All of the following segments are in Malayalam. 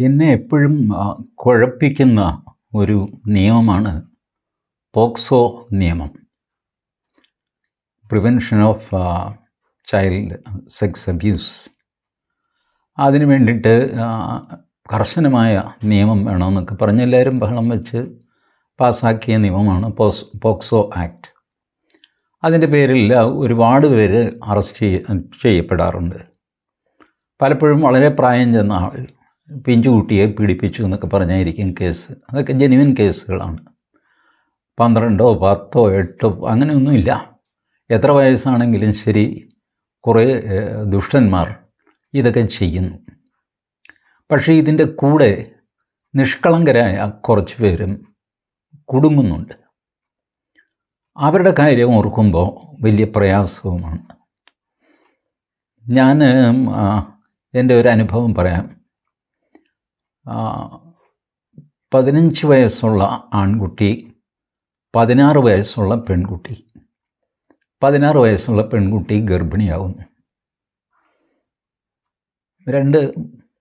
എന്നെ എപ്പോഴും കുഴപ്പിക്കുന്ന ഒരു നിയമമാണ് പോക്സോ നിയമം. Prevention of child sex abuse. അതിന് വേണ്ടിയിട്ട് കർശനമായ നിയമം വേണമെന്നൊക്കെ പറഞ്ഞ് എല്ലാവരും ബഹളം വെച്ച് പാസ്സാക്കിയ നിയമമാണ് പോസ് പോക്സോ ആക്ട്. അതിന്റെ പേരിൽ ഒരുപാട് പേര് അറസ്റ്റ് ചെയ്യപ്പെടാറുണ്ട്. പലപ്പോഴും വളരെ പ്രായം ചെന്ന ആൾ പിഞ്ചുകുട്ടിയെ പീഡിപ്പിച്ചു എന്നൊക്കെ പറഞ്ഞായിരിക്കും കേസ്. അതൊക്കെ ജെനുവിൻ കേസുകളാണ്. പന്ത്രണ്ടോ പത്തോ എട്ടോ അങ്ങനെയൊന്നുമില്ല. എത്ര വയസ്സാണെങ്കിലും ശരി കുറേ ദുഷ്ടന്മാർ ഇതൊക്കെ ചെയ്യുന്നു. പക്ഷേ ഇതിന്റെ കൂടെ നിഷ്കളങ്കരായ കുറച്ച് പേരും കുടുങ്ങുന്നുണ്ട്. അവരുടെ കാര്യം ഓർക്കുമ്പോൾ വലിയ പ്രയാസവുമാണ്. ഞാൻ എന്റെ ഒരു അനുഭവം പറയാം. പതിനഞ്ച് വയസ്സുള്ള ആൺകുട്ടി പതിനാറ് വയസ്സുള്ള പെൺകുട്ടി. പതിനാറ് വയസ്സുള്ള പെൺകുട്ടി ഗർഭിണിയാവുന്നു രണ്ട്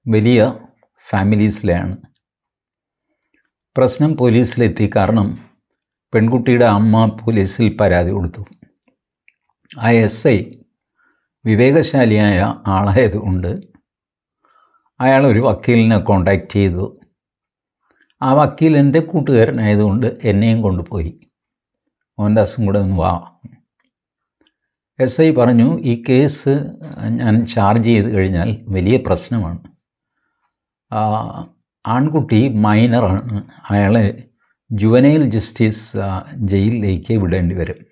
വലിയ ഫാമിലീസിലെയാണ്. പ്രശ്നം പോലീസിലെത്തി കാരണം പെൺകുട്ടിയുടെ അമ്മ പോലീസിൽ പരാതി കൊടുത്തു. ആ എസ് ഐ വിവേകശാലിയായ ആളായതുകൊണ്ട് അയാൾ ഒരു വക്കീലിനെ കോണ്ടാക്ട് ചെയ്തു. ആ വക്കീൽ എന്റെ കൂട്ടുകാരനായതുകൊണ്ട് എന്നെയും കൊണ്ടുപോയി. മോഹൻദാസും കൂടെ ഒന്ന് വാ. എസ് ഐ പറഞ്ഞു ഈ കേസ് ഞാൻ ചാർജ് ചെയ്ത് കഴിഞ്ഞാൽ വലിയ പ്രശ്നമാണ്. ആൺകുട്ടി മൈനറാണ് അയാളെ ജുവനൈൽ ജസ്റ്റിസ് ജയിലിലേക്ക് വിടേണ്ടി വരും.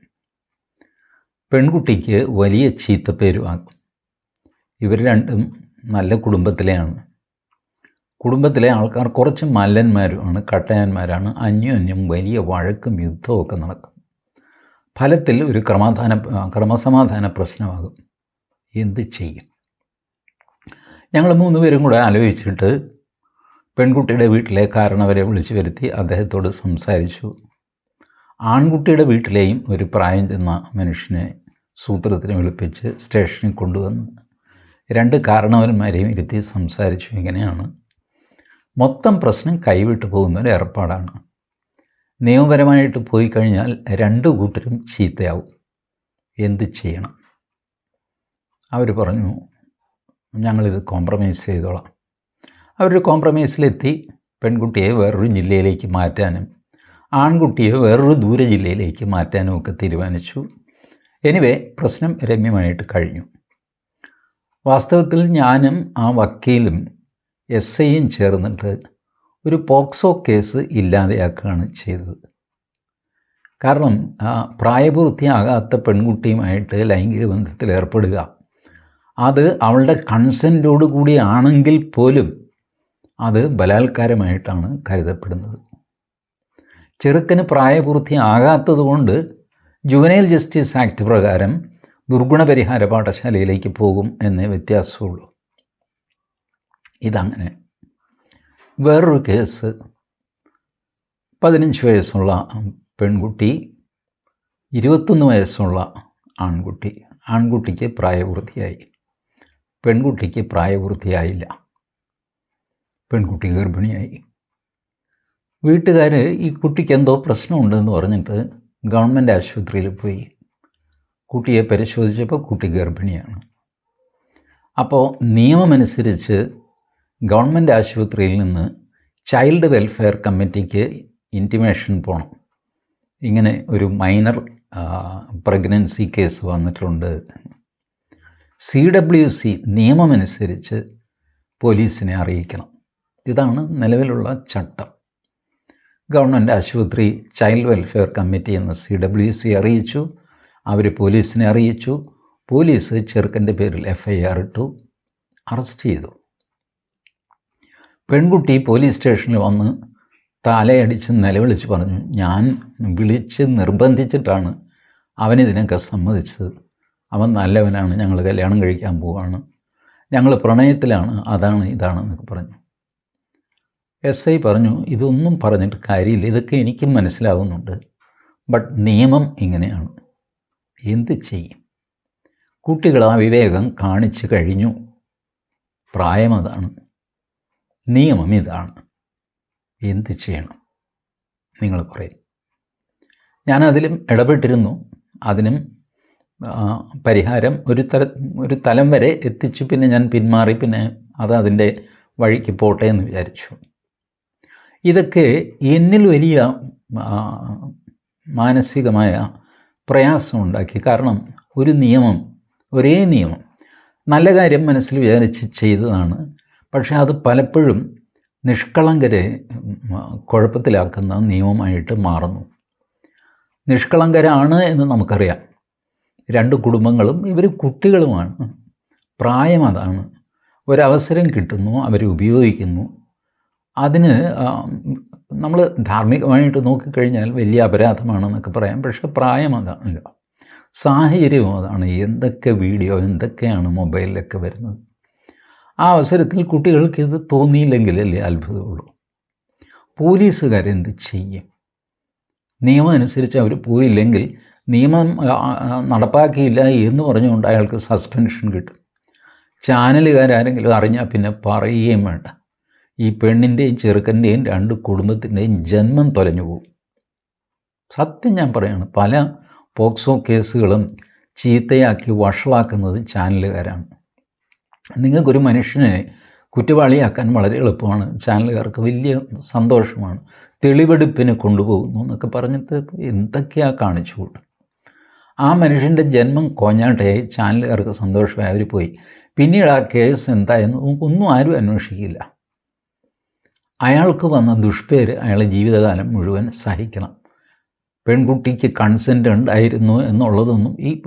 പെൺകുട്ടിക്ക് വലിയ ചീത്തപ്പേരുമാകും ഇവർ രണ്ടും നല്ല കുടുംബത്തിലെയാണ്. കുടുംബത്തിലെ ആൾക്കാർ കുറച്ച് മല്ലന്മാരുമാണ് കട്ടയാന്മാരാണ്. അന്യോന്യം വലിയ വഴക്കും യുദ്ധവും ഒക്കെ നടക്കും. ഫലത്തിൽ ഒരു ക്രമാധാന ക്രമസമാധാന പ്രശ്നമാകും. എന്ത് ചെയ്യും? ഞങ്ങൾ മൂന്ന് പേരും കൂടെ ആലോചിച്ചിട്ട് പെൺകുട്ടിയുടെ വീട്ടിലെ കാരണവരെ വിളിച്ചു വരുത്തി അദ്ദേഹത്തോട് സംസാരിച്ചു. ആൺകുട്ടിയുടെ വീട്ടിലെയും ഒരു പ്രായം ചെന്ന മനുഷ്യനെ സൂത്രത്തിന് വിളിപ്പിച്ച് സ്റ്റേഷനിൽ കൊണ്ടുവന്ന്. രണ്ട് കാരണവന്മാരെയും ഇരുത്തി സംസാരിച്ചു. ഇങ്ങനെയാണ്. മൊത്തം പ്രശ്നം കൈവിട്ടു പോകുന്ന ഒരു ഏർപ്പാടാണ്. നിയമപരമായിട്ട് പോയി കഴിഞ്ഞാൽ രണ്ട് കൂട്ടരും ചീത്തയാവും. എന്ത് ചെയ്യണം? അവർ പറഞ്ഞു ഞങ്ങളിത് കോംപ്രമൈസ് ചെയ്തോളാം. അവരൊരു കോംപ്രമൈസിലെത്തി പെൺകുട്ടിയെ വേറൊരു ജില്ലയിലേക്ക് മാറ്റാനും ആൺകുട്ടിയെ വേറൊരു ദൂര ജില്ലയിലേക്ക് മാറ്റാനും ഒക്കെ തീരുമാനിച്ചു. എനിവേ പ്രശ്നം രമ്യമായിട്ട് കഴിഞ്ഞു. വാസ്തവത്തിൽ ഞാനും ആ വക്കീലും എസ് ഐയും ചേർന്നിട്ട് ഒരു പോക്സോ കേസ് ഇല്ലാതെയാക്കുകയാണ് ചെയ്തത്. കാരണം പ്രായപൂർത്തിയാകാത്ത പെൺകുട്ടിയുമായിട്ട് ലൈംഗിക ബന്ധത്തിൽ ഏർപ്പെടുക അത് അവളുടെ കൺസെന്റോടു കൂടി ആണെങ്കിൽ പോലും അത് ബലാത്കാരമായിട്ടാണ് കരുതപ്പെടുന്നത്. ചെറുക്കന് പ്രായപൂർത്തിയാകാത്തത് കൊണ്ട് ജുവനൈൽ ജസ്റ്റിസ് ആക്ട് പ്രകാരം ദുർഗുണപരിഹാര പാഠശാലയിലേക്ക് പോകും എന്നേ വ്യത്യാസമുള്ളൂ. ഇതങ്ങനെ. വേറൊരു കേസ്. പതിനഞ്ച് വയസ്സുള്ള പെൺകുട്ടി ഇരുപത്തൊന്ന് വയസ്സുള്ള ആൺകുട്ടി. ആൺകുട്ടിക്ക് പ്രായപൂർത്തിയായി. പെൺകുട്ടിക്ക് പ്രായപൂർത്തിയായില്ല. പെൺകുട്ടി ഗർഭിണിയായി. വീട്ടുകാർ ഈ കുട്ടിക്ക് എന്തോ പ്രശ്നമുണ്ടെന്ന് പറഞ്ഞിട്ട് ഗവൺമെന്റ് ആശുപത്രിയിൽ പോയി. കുട്ടിയെ പരിശോധിച്ചപ്പോൾ കുട്ടി ഗർഭിണിയാണ്. അപ്പോൾ നിയമമനുസരിച്ച് ഗവൺമെന്റ് ആശുപത്രിയിൽ നിന്ന് ചൈൽഡ് വെൽഫെയർ കമ്മിറ്റിക്ക് ഇന്റിമേഷൻ പോകണം. ഇങ്ങനെ ഒരു മൈനർ പ്രഗ്നൻസി കേസ് വന്നിട്ടുണ്ട്. സി ഡബ്ല്യു സി നിയമമനുസരിച്ച് പോലീസിനെ അറിയിക്കണം. ഇതാണ് നിലവിലുള്ള ചട്ടം. ഗവൺമെന്റ് ആശുപത്രി ചൈൽഡ് വെൽഫെയർ കമ്മിറ്റി എന്ന് സി ഡബ്ല്യു സി അറിയിച്ചു. അവർ പോലീസിനെ അറിയിച്ചു. പോലീസ് ചെറുക്കന്റെ പേരിൽ എഫ് ഐ ആർ ഇട്ടു. അറസ്റ്റ് ചെയ്തു. പെൺകുട്ടി പോലീസ് സ്റ്റേഷനിൽ വന്ന് തലയടിച്ച് നിലവിളിച്ച് പറഞ്ഞു ഞാൻ വിളിച്ച് നിർബന്ധിച്ചിട്ടാണ് അവൻ അവനിതിനൊക്കെ സമ്മതിച്ചത്. അവൻ നല്ലവനാണ് ഞങ്ങൾ കല്യാണം കഴിക്കാൻ പോവാണ്. ഞങ്ങൾ പ്രണയത്തിലാണ് അതാണ് ഇതാണെന്നൊക്കെ പറഞ്ഞു. എസ് ഐ പറഞ്ഞു ഇതൊന്നും പറഞ്ഞിട്ട് കാര്യമില്ല. ഇതൊക്കെ എനിക്കും മനസ്സിലാവുന്നുണ്ട്. ബട്ട് നിയമം ഇങ്ങനെയാണ്. എന്ത് ചെയ്യും? കുട്ടികൾ ആ വിവേകം കാണിച്ചു കഴിഞ്ഞു. പ്രായം അതാണ്. നിയമം ഇതാണ്. എന്ത് ചെയ്യണം? നിങ്ങൾ പറയും. ഞാനതിലും ഇടപെട്ടിരുന്നു. അതിനും പരിഹാരം ഒരു തല ഒരു തലം വരെ എത്തിച്ചു. പിന്നെ ഞാൻ പിന്മാറി. പിന്നെ അത് അതിന്റെ വഴിക്ക് പോട്ടെ എന്ന് വിചാരിച്ചു. ഇതൊക്കെ എന്നിൽ വലിയ മാനസികമായ പ്രയാസം ഉണ്ടാക്കി കാരണം ഒരു നിയമം ഒരേ നിയമം നല്ല കാര്യം മനസ്സിൽ വിചാരിച്ച് ചെയ്തതാണ്. പക്ഷേ അത് പലപ്പോഴും നിഷ്കളങ്കരെ കുഴപ്പത്തിലാക്കുന്ന നിയമമായിട്ട് മാറുന്നു. നിഷ്കളങ്കരാണ് എന്ന് നമുക്കറിയാം. രണ്ട് കുടുംബങ്ങളും ഇവർ കുട്ടികളുമാണ്. പ്രായം അതാണ്. ഒരവസരം കിട്ടുന്നു അവർ ഉപയോഗിക്കുന്നു. അതിന് നമ്മൾ ധാർമ്മികമായിട്ട് നോക്കിക്കഴിഞ്ഞാൽ വലിയ അപരാധമാണെന്നൊക്കെ പറയാം. പക്ഷേ പ്രായം അതാണല്ലോ സാഹചര്യവും അതാണ്. എന്തൊക്കെ വീഡിയോ എന്തൊക്കെയാണ് മൊബൈലിലൊക്കെ വരുന്നത്? ആ അവസരത്തിൽ കുട്ടികൾക്ക് ഇത് തോന്നിയില്ലെങ്കിലല്ലേ അത്ഭുതമുള്ളൂ? പോലീസുകാരെന്ത് ചെയ്യും? നിയമം അനുസരിച്ച് അവർ പോയില്ലെങ്കിൽ നിയമം നടപ്പാക്കിയില്ല എന്ന് പറഞ്ഞുകൊണ്ട് അയാൾക്ക് സസ്പെൻഷൻ കിട്ടും. ചാനലുകാരെങ്കിലും അറിഞ്ഞാൽ പിന്നെ പറയുകയും വേണ്ട. ഈ പെണ്ണിന്റെയും ചെറുക്കന്റെയും രണ്ട് കുടുംബത്തിന്റെയും ജന്മം തൊലഞ്ഞു പോകും സത്യം ഞാൻ പറയാണ് പല പോക്സോ കേസുകളും ചീത്തയാക്കി വഷളാക്കുന്നത് ചാനലുകാരാണ്. നിങ്ങൾക്കൊരു മനുഷ്യനെ കുറ്റവാളിയാക്കാൻ വളരെ എളുപ്പമാണ് ചാനലുകാർക്ക് വലിയ സന്തോഷമാണ് തെളിവെടുപ്പിന് കൊണ്ടുപോകുന്നു എന്നൊക്കെ പറഞ്ഞിട്ട് എന്തൊക്കെയാണ് കാണിച്ചു കൂട്ടും ആ മനുഷ്യന്റെ ജന്മം കോഞ്ഞാട്ടയായി ചാനലുകാർക്ക് സന്തോഷമായി അവർ പോയി. പിന്നീട് ആ കേസ് എന്തായെന്ന് ഒന്നും ആരും അന്വേഷിക്കില്ല. അയാൾക്ക് വന്ന ദുഷ്പേര് അയാളെ ജീവിതകാലം മുഴുവൻ സഹിക്കണം. പെൺകുട്ടിക്ക് കൺസെന്റ് ഉണ്ടായിരുന്നു എന്നുള്ളതൊന്നും ഈ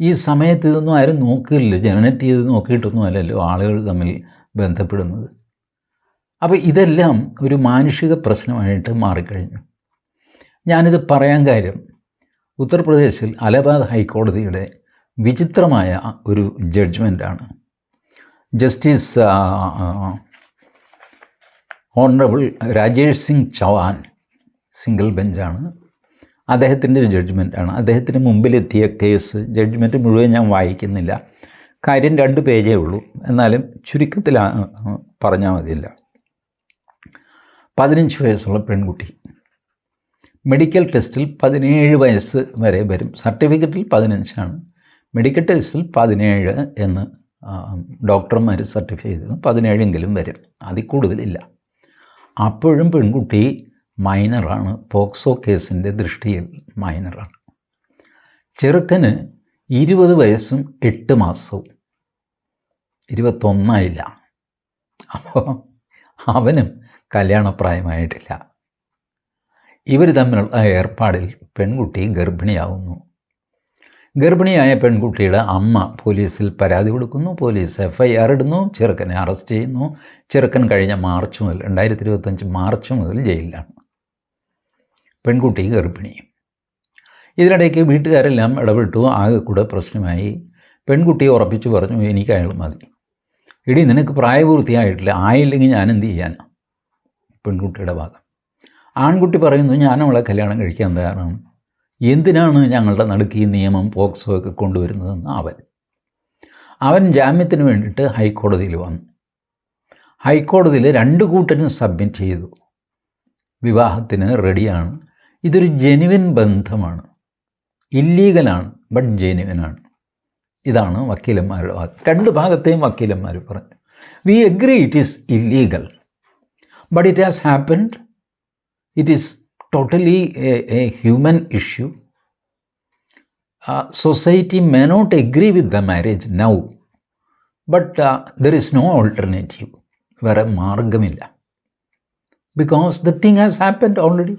ഈ സമയത്ത് ഇതൊന്നും ആരും നോക്കില്ല ജനനത്തീയതി നോക്കിയിട്ടൊന്നും അല്ലല്ലോ ആളുകൾ തമ്മിൽ ബന്ധപ്പെടുന്നത്. അപ്പോൾ ഇതെല്ലാം ഒരു മാനുഷിക പ്രശ്നമായിട്ട് മാറിക്കഴിഞ്ഞു. ഞാനിത് പറയാൻ കാര്യം ഉത്തർപ്രദേശിൽ അലഹബാദ് ഹൈക്കോടതിയുടെ വിചിത്രമായ ഒരു ജഡ്ജ്മെന്റാണ് justice honourable Rajesh Singh Chavan single ബെഞ്ചാണ് അദ്ദേഹത്തിന്റെ ജഡ്ജ്മെന്റാണ് അദ്ദേഹത്തിന് മുമ്പിലെത്തിയ കേസ് ജഡ്ജ്മെന്റ് മുഴുവൻ ഞാൻ വായിക്കുന്നില്ല. കാര്യം രണ്ട് പേജേ ഉള്ളൂ. എന്നാലും ചുരുക്കത്തിൽ പറഞ്ഞാൽ മതിയില്ല. പതിനഞ്ച് വയസ്സുള്ള പെൺകുട്ടി. മെഡിക്കൽ ടെസ്റ്റിൽ പതിനേഴ് വയസ്സ് വരെ വരും. സർട്ടിഫിക്കറ്റിൽ പതിനഞ്ചാണ്. മെഡിക്കൽ ടെസ്റ്റിൽ പതിനേഴ് എന്ന് ഡോക്ടർമാർ സർട്ടിഫൈ ചെയ്തു പതിനേഴെങ്കിലും വരും. അതിൽ കൂടുതലില്ല. അപ്പോഴും പെൺകുട്ടി മൈനറാണ്. പോക്സോ കേസിന്റെ ദൃഷ്ടിയിൽ മൈനറാണ്. ചെറുക്കന് ഇരുപത് വയസ്സും എട്ട് മാസവും. ഇരുപത്തൊന്നായില്ല. അപ്പോൾ അവനും കല്യാണപ്രായമായിട്ടില്ല. ഇവർ തമ്മിലുള്ള ഏർപ്പാടിൽ പെൺകുട്ടി ഗർഭിണിയാവുന്നു. ഗർഭിണിയായ പെൺകുട്ടിയുടെ അമ്മ പോലീസിൽ പരാതി കൊടുക്കുന്നു. പോലീസ് എഫ് ഐ ആർ ഇടുന്നു. ചെറുക്കനെ അറസ്റ്റ് ചെയ്യുന്നു. ചെറുക്കൻ കഴിഞ്ഞ മാർച്ച് മുതൽ രണ്ടായിരത്തി ഇരുപത്തഞ്ച് മാർച്ച് മുതൽ ജയിലിലാണ്. പെൺകുട്ടി ഗർഭിണി. ഇതിനിടയ്ക്ക് വീട്ടുകാരെല്ലാം ഇടപെട്ടു. ആകെ കൂടെ പ്രശ്നമായി. പെൺകുട്ടിയെ ഉറപ്പിച്ചു പറഞ്ഞു എനിക്ക് അയാൾ മതി. ഇടി നിനക്ക് പ്രായപൂർത്തിയായിട്ടില്ല. ആയില്ലെങ്കിൽ ഞാൻ എന്ത് ചെയ്യാനാണ് പെൺകുട്ടിയുടെ വാദം. ആൺകുട്ടി പറയുന്നു ഞാൻ അവളെ കല്യാണം കഴിക്കാൻ തയ്യാറാണ്. എന്തിനാണ് ഞങ്ങളുടെ നടുക്ക് ഈ നിയമം പോക്സോ ഒക്കെ കൊണ്ടുവരുന്നതെന്ന് അവൻ. അവൻ ജാമ്യത്തിന് വേണ്ടിയിട്ട് ഹൈക്കോടതിയിൽ വന്നു. ഹൈക്കോടതിയിൽ രണ്ട് കൂട്ടരും സബ്മിറ്റ് ചെയ്തു. വിവാഹത്തിന് റെഡിയാണ്. ഇതൊരു ജെനുവിൻ ബന്ധമാണ്. ഇല്ലീഗലാണ് ബട്ട് ജെനുവിനാണ്. ഇതാണ് വക്കീലന്മാരുടെ വാദം രണ്ട് ഭാഗത്തെയും വക്കീലന്മാർ പറഞ്ഞു. We agree it is illegal but it has happened it is totally a, a human issue. Uh, society may not agree with the marriage now, but uh, there is no alternative. വേറെ മാർഗമില്ല. Because the thing has happened already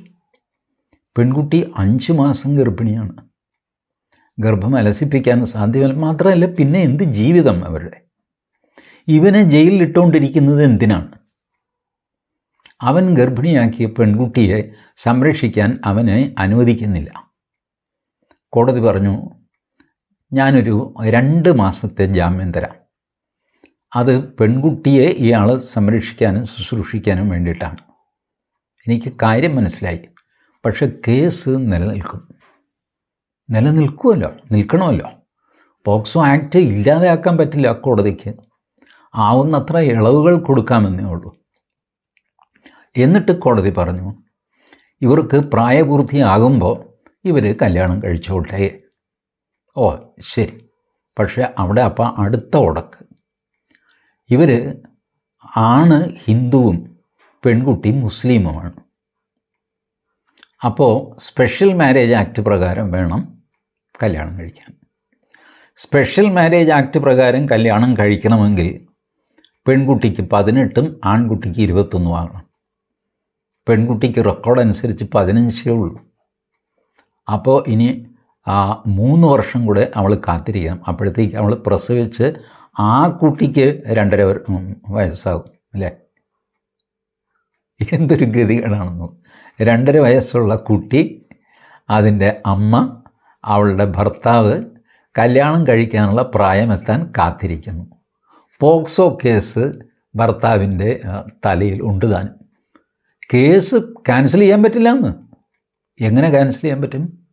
പെൺകുട്ടി അഞ്ച് മാസം ഗർഭിണിയാണ്. ഗർഭം അലസിപ്പിക്കാൻ സാധ്യമല്ല. മാത്രമല്ല പിന്നെ എന്ത് ജീവിതം അവരുടെ? ഇവനെ ജയിലിൽ ഇട്ടുകൊണ്ടിരിക്കുന്നത് എന്തിനാണ്? അവൻ ഗർഭിണിയാക്കിയ പെൺകുട്ടിയെ സംരക്ഷിക്കാൻ അവനെ അനുവദിക്കുന്നില്ല. കോടതി പറഞ്ഞു ഞാനൊരു രണ്ട് മാസത്തെ ജാമ്യം തരാം. അത് പെൺകുട്ടിയെ ഇയാൾ സംരക്ഷിക്കാനും ശുശ്രൂഷിക്കാനും വേണ്ടിയിട്ടാണ്. എനിക്ക് കാര്യം മനസ്സിലായി. പക്ഷെ കേസ് നിലനിൽക്കും. നിലനിൽക്കുമല്ലോ നിൽക്കണമല്ലോ. പോക്സോ ആക്ട് ഇല്ലാതെയാക്കാൻ പറ്റില്ല കോടതിക്ക്. ആവുന്നത്ര ഇളവുകൾ കൊടുക്കാമെന്നേ ഉള്ളൂ. എന്നിട്ട് കോടതി പറഞ്ഞു ഇവർക്ക് പ്രായപൂർത്തിയാകുമ്പോൾ ഇവർ കല്യാണം കഴിച്ചോട്ടെ. ഓ ശരി. പക്ഷേ അവിടെ അപ്പം അടുത്ത ഉടക്ക് ഇവർ ആണ് ഹിന്ദുവും പെൺകുട്ടി മുസ്ലിമുമാണ്. അപ്പോൾ സ്പെഷ്യൽ മാരേജ് ആക്ട് പ്രകാരം വേണം കല്യാണം കഴിക്കാൻ. സ്പെഷ്യൽ മാരേജ് ആക്ട് പ്രകാരം കല്യാണം കഴിക്കണമെങ്കിൽ പെൺകുട്ടിക്ക് പതിനെട്ടും ആൺകുട്ടിക്ക് ഇരുപത്തൊന്നും ആകണം. പെൺകുട്ടിക്ക് റെക്കോർഡ് അനുസരിച്ച് പതിനഞ്ചേ ഉള്ളൂ. അപ്പോൾ ഇനി മൂന്ന് വർഷം കൂടെ അവൾ കാത്തിരിക്കണം. അപ്പോഴത്തേക്ക് അവൾ പ്രസവിച്ച് ആ കുട്ടിക്ക് രണ്ടര വയസ്സാകും അല്ലേ? എന്തൊരു ഗതികേടാണെന്ന്. രണ്ടര വയസ്സുള്ള കുട്ടി അതിന്റെ അമ്മ അവളുടെ ഭർത്താവ് കല്യാണം കഴിക്കാനുള്ള പ്രായമെത്താൻ കാത്തിരിക്കുന്നു. പോക്സോ കേസ് ഭർത്താവിന്റെ തലയിൽ ഉണ്ട് താൻ കേസ് ക്യാൻസൽ ചെയ്യാൻ പറ്റില്ല എന്ന് എങ്ങനെ ക്യാൻസൽ ചെയ്യാൻ പറ്റും?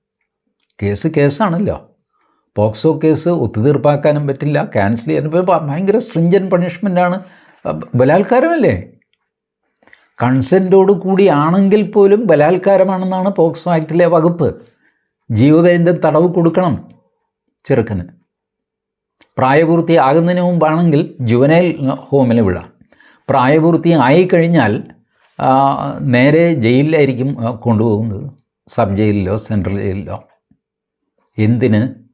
കേസ് കേസാണല്ലോ. പോക്സോ കേസ് ഒത്തുതീർപ്പാക്കാനും പറ്റില്ല. ക്യാൻസൽ ചെയ്യാനും. ഭയങ്കര സ്ട്രിഞ്ചൻ പണിഷ്മെന്റാണ് ബലാത്കാരമല്ലേ? കൺസെന്റോട് കൂടി ആണെങ്കിൽ പോലും ബലാത്കാരമാണെന്നാണ് പോക്സോ ആക്ടിലെ വകുപ്പ്. ജീവപര്യന്തം തടവ് കൊടുക്കണം ചെറുക്കന്. പ്രായപൂർത്തിയാകുന്നതിന് മുമ്പാണെങ്കിൽ ജുവനൈൽ ഹോമിൽ വിടാം. പ്രായപൂർത്തി ആയിക്കഴിഞ്ഞാൽ ആ, നേരെ ജയിലിലായിരിക്കും കൊണ്ടുപോകുന്നത്. സബ് ജയിലിലോ സെൻട്രൽ ജയിലിലോ. എന്തിന്?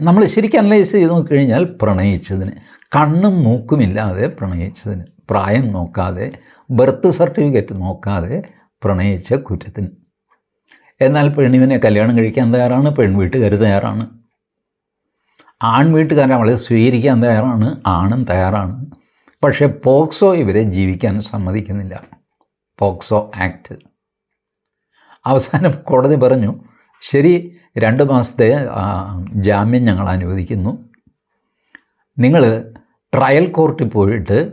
നമ്മൾ ശരിക്കും അനലൈസ് ചെയ്ത് നോക്കിക്കഴിഞ്ഞാൽ പ്രണയിച്ചതിന്. കണ്ണും മൂക്കുമില്ലാതെ പ്രണയിച്ചതിന്. പ്രായം നോക്കാതെ ബർത്ത് സർട്ടിഫിക്കറ്റ് നോക്കാതെ പ്രണയിച്ച കുറ്റത്തിന്. എന്നാൽ പെണ്ണിവിനെ കല്യാണം കഴിക്കാൻ തയ്യാറാണ് പെൺവീട്ടുകാർ തയ്യാറാണ്. ആൺ വീട്ടുകാർ അവളെ സ്വീകരിക്കാൻ തയ്യാറാണ് ആണും തയ്യാറാണ്. പക്ഷേ പോക്സോ ഇവരെ ജീവിക്കാൻ സമ്മതിക്കുന്നില്ല. POCSO act. അവസാനം കോടതി പറഞ്ഞു ശരി രണ്ട് മാസത്തെ ജാമ്യം ഞങ്ങൾ അനുവദിക്കുന്നു. നിങ്ങൾ ട്രയൽ കോർട്ടിൽ പോയിട്ട്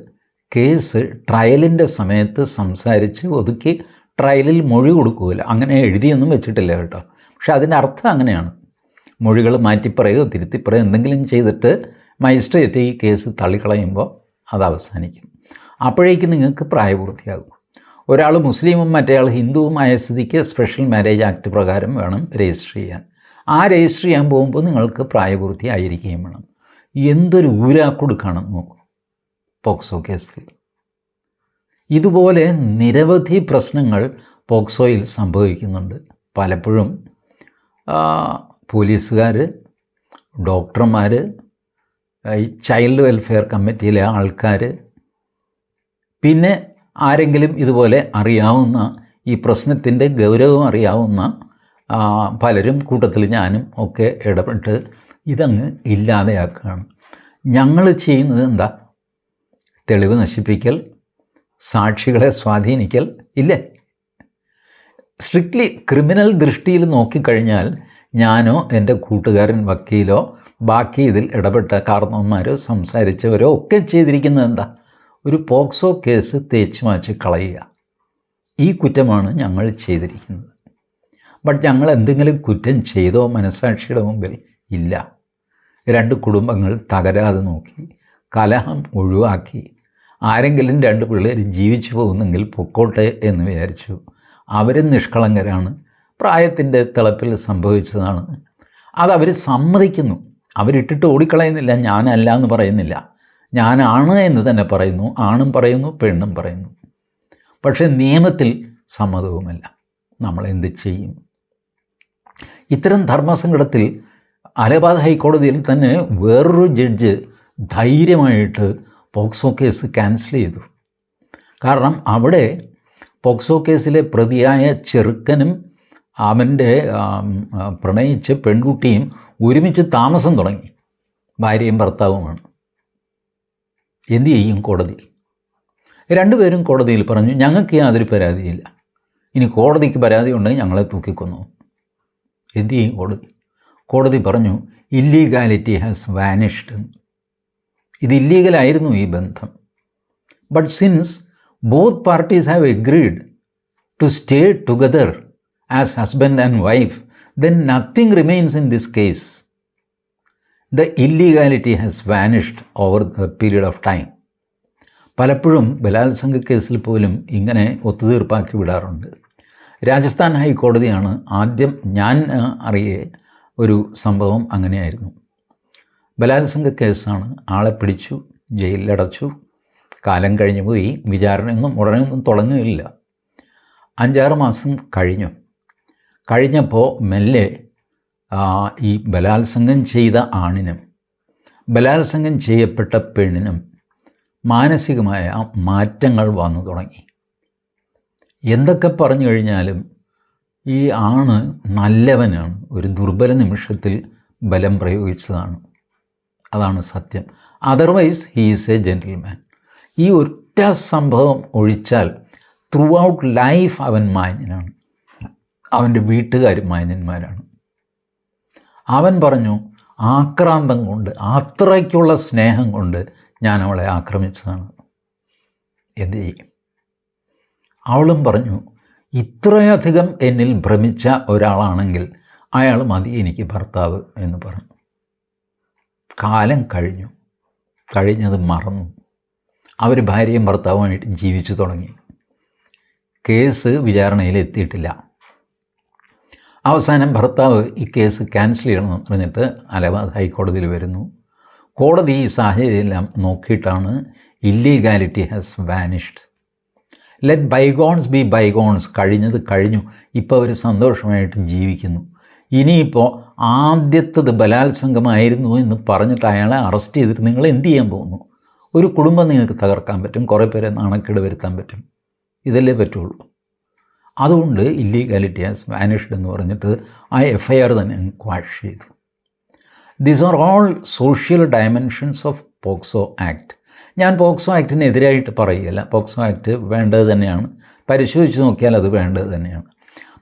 കേസ് ട്രയലിന്റെ സമയത്ത് സംസാരിച്ച് ഒതുക്കി ട്രയലിൽ മൊഴി കൊടുക്കുകയില്ല. അങ്ങനെ എഴുതിയൊന്നും വെച്ചിട്ടില്ല കേട്ടോ. പക്ഷെ അതിന്റെ അർത്ഥം അങ്ങനെയാണ്. മൊഴികൾ മാറ്റിപ്പറയോ തിരുത്തിപ്പറയോ എന്തെങ്കിലും ചെയ്തിട്ട് മജിസ്ട്രേറ്റ് ഈ കേസ് തള്ളിക്കളയുമ്പോൾ അത് അവസാനിക്കും. അപ്പോഴേക്കും നിങ്ങൾക്ക് പ്രായപൂർത്തിയാകും. ഒരാൾ മുസ്ലിമും മറ്റേയാൾ ഹിന്ദുവുമായ സ്ഥിതിക്ക് സ്പെഷ്യൽ മാരേജ് ആക്ട് പ്രകാരം വേണം രജിസ്റ്റർ ചെയ്യാൻ. ആ രജിസ്റ്റർ ചെയ്യാൻ പോകുമ്പോൾ നിങ്ങൾക്ക് പ്രായപൂർത്തി ആയിരിക്കുകയും വേണം. എന്തൊരു ഊരാക്കൊടുക്കാണ് നോക്കൂ. പോക്സോ കേസിൽ. ഇതുപോലെ നിരവധി പ്രശ്നങ്ങൾ പോക്സോയിൽ സംഭവിക്കുന്നുണ്ട്. പലപ്പോഴും പോലീസുകാർ ഡോക്ടർമാർ ഈ ചൈൽഡ് വെൽഫെയർ കമ്മിറ്റിയിലെ ആൾക്കാർ പിന്നെ ആരെങ്കിലും ഇതുപോലെ അറിയാവുന്ന ഈ പ്രശ്നത്തിന്റെ ഗൗരവം അറിയാവുന്ന പലരും കൂട്ടത്തിൽ ഞാനും ഒക്കെ ഇടപെട്ട് ഇതങ്ങ് ഇല്ലാതെയാക്കുകയാണ്. ഞങ്ങൾ ചെയ്യുന്നത് എന്താ? തെളിവ് നശിപ്പിക്കൽ സാക്ഷികളെ സ്വാധീനിക്കൽ ഇല്ലേ? സ്ട്രിക്ട്ലി ക്രിമിനൽ ദൃഷ്ടിയിൽ നോക്കിക്കഴിഞ്ഞാൽ ഞാനോ എന്റെ കൂട്ടുകാരൻ വക്കീലോ ബാക്കി ഇതിൽ ഇടപെട്ട കാർന്നവന്മാരോ സംസാരിച്ചവരോ ഒക്കെ ചെയ്തിരിക്കുന്നത് എന്താ? ഒരു പോക്സോ കേസ് തേച്ചു മാച്ച് കളയുക. ഈ കുറ്റമാണ് ഞങ്ങൾ ചെയ്തിരിക്കുന്നത്. ബട്ട് ഞങ്ങൾ എന്തെങ്കിലും കുറ്റം ചെയ്തോ മനസാക്ഷിയുടെ മുമ്പിൽ ഇല്ല. രണ്ട് കുടുംബങ്ങൾ തകരാതെ നോക്കി കലഹം ഒഴിവാക്കി. ആരെങ്കിലും രണ്ട് പിള്ളേർ ജീവിച്ചു പോകുന്നെങ്കിൽ പൊക്കോട്ടെ എന്ന് വിചാരിച്ചു. അവരും നിഷ്കളങ്കരാണ്. പ്രായത്തിന്റെ തിളപ്പിൽ സംഭവിച്ചതാണ്. അതവർ സമ്മതിക്കുന്നു. അവരിട്ടിട്ട് ഓടിക്കളയുന്നില്ല. ഞാനല്ല എന്ന് പറയുന്നില്ല. ഞാനാണ് എന്ന് തന്നെ പറയുന്നു. ആണും പറയുന്നു പെണ്ണും പറയുന്നു. പക്ഷേ നിയമത്തിൽ സമ്മതവുമല്ല. നമ്മൾ എന്ത് ചെയ്യും? ഇത്തരം ധർമ്മസങ്കടത്തിൽ അലഹബാദ് ഹൈക്കോടതിയിൽ തന്നെ വേറൊരു ജഡ്ജ് ധൈര്യമായിട്ട് പോക്സോ കേസ് ക്യാൻസൽ ചെയ്തു. കാരണം അവിടെ പോക്സോ കേസിലെ പ്രതിയായ ചെറുക്കനും അവന്റെ പ്രണയിച്ച് പെൺകുട്ടിയും ഒരുമിച്ച് താമസം തുടങ്ങി. ഭാര്യയും ഭർത്താവുമാണ്. എന്തു ചെയ്യും കോടതി രണ്ടുപേരും കോടതിയിൽ പറഞ്ഞു ഞങ്ങൾക്ക് യാതൊരു പരാതിയില്ല. ഇനി കോടതിക്ക് പരാതി ഉണ്ടെങ്കിൽ ഞങ്ങളെ തൂക്കിക്കൊന്നു. എന്തു ചെയ്യും കോടതി? കോടതി പറഞ്ഞു ഇല്ലീഗാലിറ്റി ഹാസ് വാനിഷ്ഡ് ഇത് ഇല്ലീഗലായിരുന്നു ഈ ബന്ധം. But since both parties have agreed to stay together as husband and wife, then nothing remains in this case. The illegality has vanished over the period of time. പലപ്പോഴും ബലാത്സംഗ കേസിൽ പോലും ഇങ്ങനെ ഒത്തുതീർപ്പാക്കി വിടാറുണ്ട് രാജസ്ഥാൻ ഹൈക്കോടതിയാണ് ആദ്യം ഞാൻ അറിയേ ഒരു സംഭവം അങ്ങനെയായിരുന്നു ബലാത്സംഗ കേസാണ് ആളെ പിടിച്ചു ജയിലിലടച്ചു കാലം കഴിഞ്ഞു പോയി വിചാരണയൊന്നും ഉടനെയൊന്നും തുടങ്ങുകയില്ല അഞ്ചാറ് മാസം കഴിഞ്ഞു കഴിഞ്ഞപ്പോൾ മെല്ലെ ഈ ബലാത്സംഗം ചെയ്ത ആണിനും ബലാത്സംഗം ചെയ്യപ്പെട്ട പെണ്ണിനും മാനസികമായ മാറ്റങ്ങൾ വന്നു തുടങ്ങി. എന്തൊക്കെ പറഞ്ഞു കഴിഞ്ഞാലും ഈ ആണ് നല്ലവനാണ് ഒരു ദുർബല നിമിഷത്തിൽ ബലം പ്രയോഗിച്ചതാണ്. അതാണ് സത്യം. Otherwise he is a gentleman ഈ ഒറ്റ സംഭവം ഒഴിച്ചാൽ ത്രൂ ഔട്ട് ലൈഫ് അവൻ മാന്യനാണ്. അവന്റെ വീട്ടുകാർ മാന്യന്മാരാണ് അവൻ പറഞ്ഞു ആക്രാന്തം കൊണ്ട് അത്രയ്ക്കുള്ള സ്നേഹം കൊണ്ട് ഞാൻ അവളെ ആക്രമിച്ചതാണ്. എന്ത് ചെയ്യും? അവളും പറഞ്ഞു ഇത്രയധികം എന്നിൽ ഭ്രമിച്ച ഒരാളാണെങ്കിൽ അയാൾ മതി എനിക്ക് ഭർത്താവ് എന്ന് പറഞ്ഞു. കാലം കഴിഞ്ഞു. കഴിഞ്ഞത് മറന്നു. അവർ ഭാര്യയും ഭർത്താവുമായിട്ട് ജീവിച്ചു തുടങ്ങി. കേസ് വിചാരണയിൽ എത്തിയിട്ടില്ല. അവസാനം ഭർത്താവ് ഈ കേസ് ക്യാൻസൽ ചെയ്യണമെന്ന് പറഞ്ഞിട്ട് അലഹബാദ് ഹൈക്കോടതിയിൽ വരുന്നു. കോടതി ഈ സാഹചര്യമെല്ലാം നോക്കിയിട്ടാണ് illegality has vanished let bygones be bygones കഴിഞ്ഞത് കഴിഞ്ഞു. ഇപ്പോൾ അവർ സന്തോഷമായിട്ട് ജീവിക്കുന്നു. ഇനിയിപ്പോൾ ആദ്യത്തത് ബലാത്സംഗമായിരുന്നു എന്ന് പറഞ്ഞിട്ട് അയാളെ അറസ്റ്റ് ചെയ്തിട്ട് നിങ്ങൾ എന്ത് ചെയ്യാൻ പോകുന്നു? ഒരു കുടുംബം നിങ്ങൾക്ക് തകർക്കാൻ പറ്റും. കുറേ പേരെ നാണക്കേട് വരുത്താൻ പറ്റും. ഇതല്ലേ പറ്റുള്ളൂ. അതുകൊണ്ട് ഇല്ലീഗാലിറ്റി ആസ് വാനിഷ്ഡ് എന്ന് പറഞ്ഞിട്ട് ആ എഫ് ഐ ആർ തന്നെ ക്വാഷ് ചെയ്തു. These are all social dimensions of POCSO act ഞാൻ പോക്സോ ആക്ടിനെതിരായിട്ട് പറയുകയല്ല. പോക്സോ ആക്ട് വേണ്ടത് തന്നെയാണ്. പരിശോധിച്ച് നോക്കിയാൽ അത് വേണ്ടത് തന്നെയാണ്.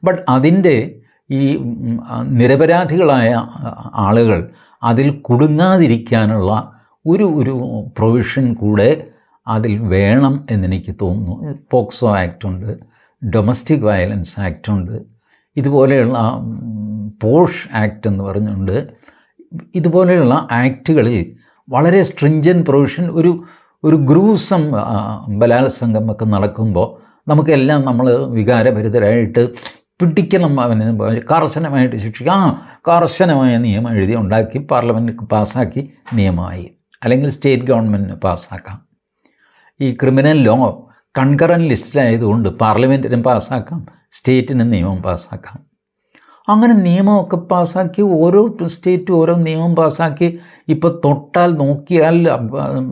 ബട്ട് അതിന്റെ ഈ നിരപരാധികളായ ആളുകൾ അതിൽ കുടുങ്ങാതിരിക്കാനുള്ള ഒരു ഒരു പ്രൊവിഷൻ കൂടെ അതിൽ വേണം എന്നെനിക്ക് തോന്നുന്നു. പോക്സോ ആക്ട് ഉണ്ട്. ഡൊമസ്റ്റിക് വയലൻസ് ആക്ട് ഉണ്ട്. ഇതുപോലെയുള്ള പോഷ് ആക്ട് എന്ന് പറഞ്ഞുകൊണ്ട് ഇതുപോലെയുള്ള ആക്റ്റുകളിൽ വളരെ സ്ട്രിഞ്ചൻ പ്രൊവിഷൻ ഒരു ഒരു ഗ്രൂസം ആ, ബലാത്സംഗം ഒക്കെ നടക്കുമ്പോൾ നമുക്കെല്ലാം നമ്മൾ വികാരഭരിതരായിട്ട് പിടിക്കണം അവന് കർശനമായിട്ട് ശിക്ഷിക്കുക. ആ കർശനമായ നിയമം എഴുതി ഉണ്ടാക്കി പാർലമെന്റ് പാസ്സാക്കി നിയമമായി അല്ലെങ്കിൽ സ്റ്റേറ്റ് ഗവൺമെന്റിന് പാസ്സാക്കാം. ഈ ക്രിമിനൽ ലോ കൺകറൻ ലിസ്റ്റിലായതുകൊണ്ട് പാർലമെന്റിനും പാസ്സാക്കാം സ്റ്റേറ്റിനും നിയമം പാസ്സാക്കാം. അങ്ങനെ നിയമമൊക്കെ പാസ്സാക്കി ഓരോ സ്റ്റേറ്റും ഓരോ നിയമം പാസ്സാക്കി ഇപ്പോൾ തൊട്ടാൽ നോക്കിയാൽ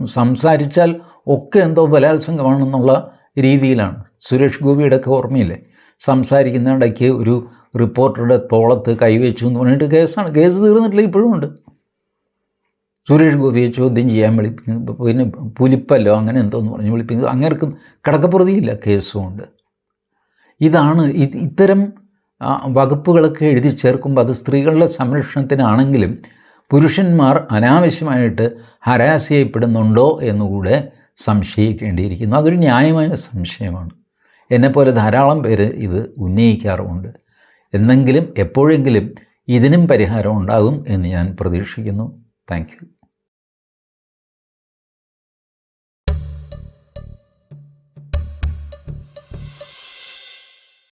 സംസാരിച്ചാൽ ഒക്കെ എന്തോ ബലാത്സംഗമാണെന്നുള്ള രീതിയിലാണ്. സുരേഷ് ഗോപിയുടെ ഒക്കെ ഓർമ്മയില്ലേ? സംസാരിക്കുന്നിടയ്ക്ക് ഒരു റിപ്പോർട്ടറുടെ തോളത്ത് കൈവച്ചു എന്ന് പറഞ്ഞിട്ട് കേസാണ്. കേസ് തീർന്നിട്ടില്ല ഇപ്പോഴും ഉണ്ട്. സുരേഷ് ഗോപിയെ ചോദ്യം ചെയ്യാൻ വിളിപ്പിക്കുന്നു പിന്നെ പുലിപ്പല്ലോ അങ്ങനെ എന്തോന്ന് പറഞ്ഞ് വിളിപ്പിക്കുന്നത് അങ്ങനെക്കും കിടക്കപ്പുറതിയില്ല കേസുമുണ്ട് ഇതാണ് ഇത്തരം വകുപ്പുകളൊക്കെ എഴുതി ചേർക്കുമ്പോൾ അത് സ്ത്രീകളുടെ സംരക്ഷണത്തിനാണെങ്കിലും പുരുഷന്മാർ അനാവശ്യമായിട്ട് ഹരാസ് ചെയ്യപ്പെടുന്നുണ്ടോ എന്നുകൂടെ സംശയിക്കേണ്ടിയിരിക്കുന്നു. അതൊരു ന്യായമായ സംശയമാണ്. എന്നെപ്പോലെ ധാരാളം പേര് ഇത് ഉന്നയിക്കാറുമുണ്ട്. എന്നെങ്കിലും എപ്പോഴെങ്കിലും ഇതിനും പരിഹാരം ഉണ്ടാകും എന്ന് ഞാൻ പ്രതീക്ഷിക്കുന്നു. താങ്ക്